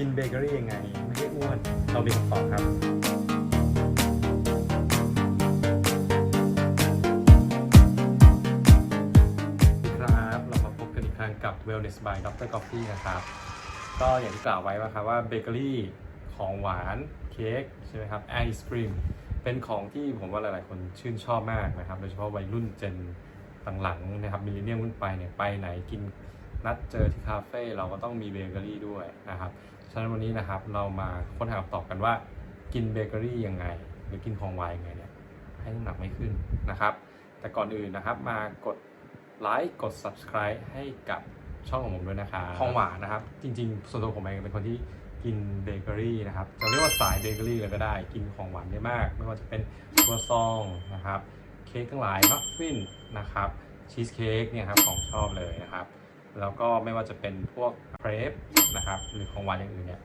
กินเบเกอรี่ยังไง ไม่ให้อ้วน เรามีคำตอบครับ ครับเรามาพบกันอีกครั้งกับ Wellness by Dr. Coffee นะครับ ก็อย่างที่กล่าวไว้ว่าครับว่าเบเกอรี่ของหวานเค้กใช่ไหมครับไอศครีมเป็นของที่ผมว่าหลาย ๆ คนชื่นชอบมากนะครับ โดยเฉพาะวัยรุ่นเจนหลังๆนะครับมิลเลนเนียมขึ้นไปเนี่ยไปไหนกิน นัดเจอที่คาเฟ่เราก็ต้องมีเบเกอรี่ด้วยนะครับฉะนั้นวันนี้นะครับเรามาค้นหาคำตอบกันว่ากินเบเกอรี่ยังไง หรือกินของหวานยังไงเนี่ยให้น้ำหนักไม่ขึ้นนะครับ แต่ก่อนอื่นนะครับมากดไลค์กด subscribe ให้กับช่องของผมด้วยนะครับของหวานนะครับ จริงๆ ส่วนตัวผมเองเป็นคนที่กินเบเกอรี่นะครับจะเรียกว่าสายเบเกอรี่เลยก็ได้ กินของหวานได้มาก ไม่ว่าจะเป็นครัวซองนะครับ เค้กทั้งหลายมัฟฟินนะครับชีสเค้กเนี่ยครับของชอบเลยนะครับ แล้วก็ไม่ว่าจะเป็นพวกเครปนะครับหรือของหวานอย่างอื่นเนี่ย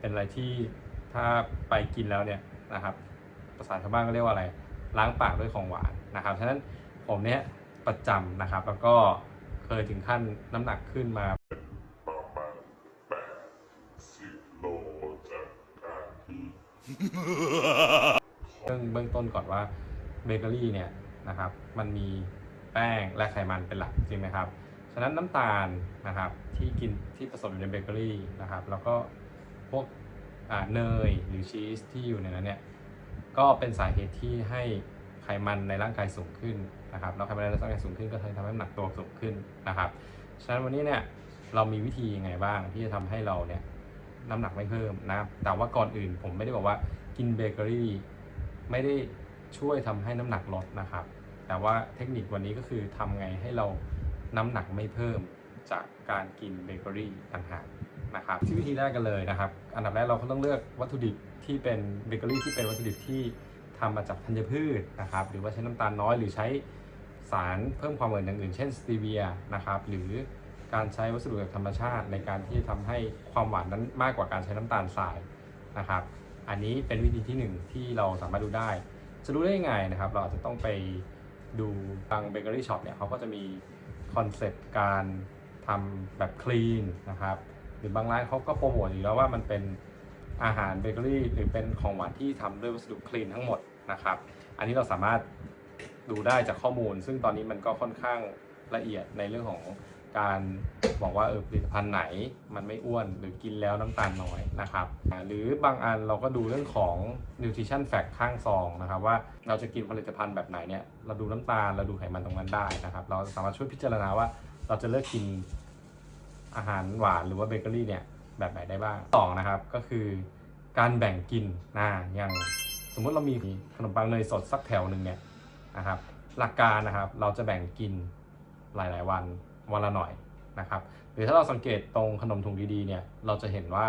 เป็นอะไรที่ถ้าไปกินแล้วเนี่ยนะครับภาษาชาวบ้านก็เรียกว่าอะไรล้างปากด้วยของหวานนะครับฉะนั้นผมเนี่ยประจำนะครับ แล้วก็เคยถึงขั้นน้ำหนักขึ้นมาประมาณแปดสิบโลจากการที่เบื้องเบื้องต้นก่อนว่าเบเกอรี่เนี่ยนะครับมันมีแป้งและไขมันเป็นหลักจริงไหมครับ ฉะนั้นน้ำตาลนะครับที่กินที่ผสมอยู่ในเบเกอรี่นะครับแล้วก็พวกเนยหรือชีสที่อยู่ในนั้นเนี่ยก็เป็นสาเหตุที่ให้ไขมันในร่างกายสูงขึ้นนะครับแล้วไขมันในร่างกายสูงขึ้นก็ทำให้น้ำหนักตัวสูงขึ้นนะครับฉะนั้นวันนี้เนี่ยเรามีวิธียังไงบ้างที่จะทำให้เราเนี่ยน้ำหนักไม่เพิ่มนะแต่ว่าก่อนอื่นผมไม่ได้บอกว่ากินเบเกอรี่ไม่ได้ช่วยทำให้น้ำหนักลดนะครับ แต่ว่าเทคนิควันนี้ก็คือทำไงให้เรา น้ำหนักไม่เพิ่มจากการกินเบเกอรี่ต่างหากนะครับที่วิธีแรกกันเลยนะครับ อันดับแรกเราก็ต้องเลือกวัตถุดิบที่เป็นเบเกอรี่ที่เป็นวัตถุดิบที่ทำมาจากธัญพืชนะครับหรือว่าใช้น้ำตาลน้อยหรือใช้สารเพิ่มความหวานอย่างอื่น เช่นสตีเวียนะครับหรือการใช้วัสดุจากธรรมชาติ ในการที่จะทำให้ความหวานนั้นมากกว่าการใช้น้ำตาลทรายนะครับ อันนี้เป็นวิธีที่หนึ่งที่เราสามารถดูได้ จะรู้ได้ยังไงนะครับ เราอาจจะต้องไปดูบางเบเกอรี่ช็อปเนี่ยเขาก็จะมี คอนเซปต์การทำแบบคลีนนะครับ หรือบางร้านเขาก็โปรโมทอยู่แล้วว่ามันเป็นอาหารเบเกอรี่หรือเป็นของหวานที่ทำด้วยวัสดุคลีนทั้งหมดนะครับ อันนี้เราสามารถดูได้จากข้อมูล ซึ่งตอนนี้มันก็ค่อนข้างละเอียดในเรื่องของ การบอกว่าเออผลิตภัณฑ์ไหนมันไม่อ้วนหรือกินแล้วน้ำตาลน้อยนะครับ หรือบางอันเราก็ดูเรื่องของ nutrition fact ข้างซองนะครับ ว่าเราจะกินผลิตภัณฑ์แบบไหนเนี่ยเราดูน้ำตาลเราดูไขมันตรงนั้นได้นะครับ เราสามารถช่วยพิจารณาว่าเราจะเลือกกินอาหารหวานหรือว่าเบเกอรี่เนี่ยแบบไหนได้บ้างสองนะครับก็คือการแบ่งกินนะอย่างสมมติเรามีขนมปังเนยสดสักแถวหนึ่งเนี่ยนะครับหลักการนะครับเราจะแบ่งกินหลาย ๆ วัน วันละหน่อยนะครับหรือถ้าเราสังเกตตรงขนมถุงดีๆเนี่ยเราจะเห็นว่า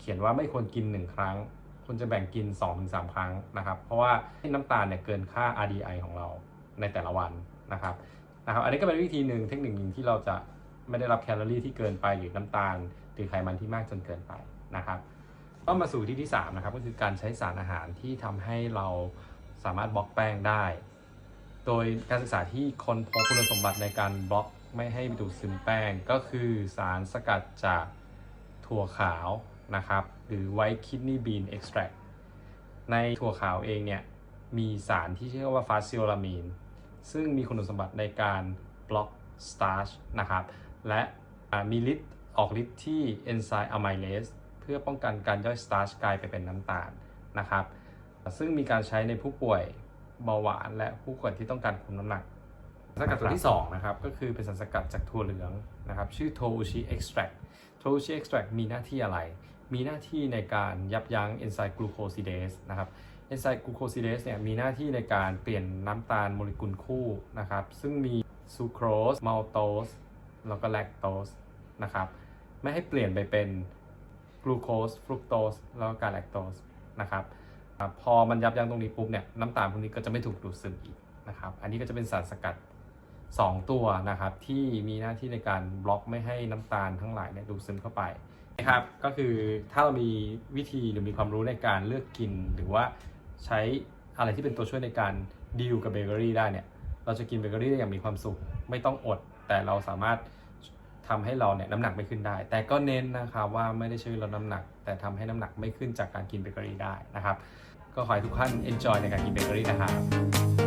เขียนว่าไม่ควรกิน 1 ครั้งควรจะแบ่งกิน 2-3 ครั้งนะครับ เพราะว่าน้ำตาลเนี่ยเกินค่า RDI ของเราในแต่ละวันนะครับนะครับอันนี้ก็เป็นวิธีหนึ่งเทคนิคหนึ่งที่เราจะไม่ได้รับแคลอรี่ที่เกินไปหรือน้ำตาลหรือไขมันที่มากจนเกินไปนะครับก็มาสู่ที่ที่3นะครับก็คือการใช้สารอาหารที่ทำให้เราสามารถบล็อกแป้งได้ โดยการศึกษาที่ค้นพบคุณสมบัติในการบล็อก ไม่ให้ดูดซึมแป้งก็คือสารสกัดจากถั่วขาวนะครับ หรือ white kidney bean extract ในถั่วขาวเองเนี่ย มีสารที่ชื่อว่าฟาซิโอลามีน ซึ่งมีคุณสมบัติในการบล็อกสตาร์ชนะครับ และมีฤทธิ์ออกฤทธิ์ที่เอนไซม์อะไมเลสเพื่อป้องกันการย่อยสตาร์ชกลายไปเป็นน้ำตาลนะครับ ซึ่งมีการใช้ในผู้ป่วยเบาหวานและผู้ป่วยที่ต้องการคุมน้ำหนัก สารสกัดตัวที่2นะครับก็คือเป็นสารสกัดจากถั่วเหลืองนะครับชื่อโทอุชิเอ็กซ์แทรโทอุชิเอ็กซ์แทรมีหน้าที่อะไร มีหน้าที่ในการยับยั้งเอนไซม์กลูโคซิเดสนะครับเอนไซม์กลูโคซิเดสเนี่ยมีหน้าที่ในการเปลี่ยนน้ำตาลโมเลกุลคู่นะครับซึ่งมีซูโครสมัลโตสแล้วก็แลคโตสนะครับไม่ให้เปลี่ยนไปเป็นกลูโคสฟรุกโตสแล้วก็การแลคโตสนะครับอ่าพอมันยับยั้งตรงนี้ปุ๊บเนี่ยน้ำตาลพวกนี้ก็จะไม่ถูกดูดซึมอีกนะครับอันนี้ก็จะเป็นสารสกัด 2 ตัวนะครับที่มีหน้าที่ในการบล็อกไม่ให้น้ำตาลทั้งหลายเนี่ยดูดซึมเข้าไปนะครับก็คือถ้าเรามีวิธีหรือมีความรู้ในการเลือกกิน หรือว่าใช้อะไรที่เป็นตัวช่วยในการดีลกับเบเกอรี่ได้เนี่ยเราจะกินเบเกอรี่ได้อย่างมีความสุขไม่ต้องอด แต่เราสามารถทำให้เราเนี่ยน้ำหนักไม่ขึ้นได้ แต่ก็เน้นนะครับว่าไม่ได้ช่วยลดน้ำหนัก แต่ทำให้น้ำหนักไม่ขึ้นจากการกินเบเกอรี่ได้นะครับ ก็ขอให้ทุกท่าน enjoy ในการกินเบเกอรี่นะครับ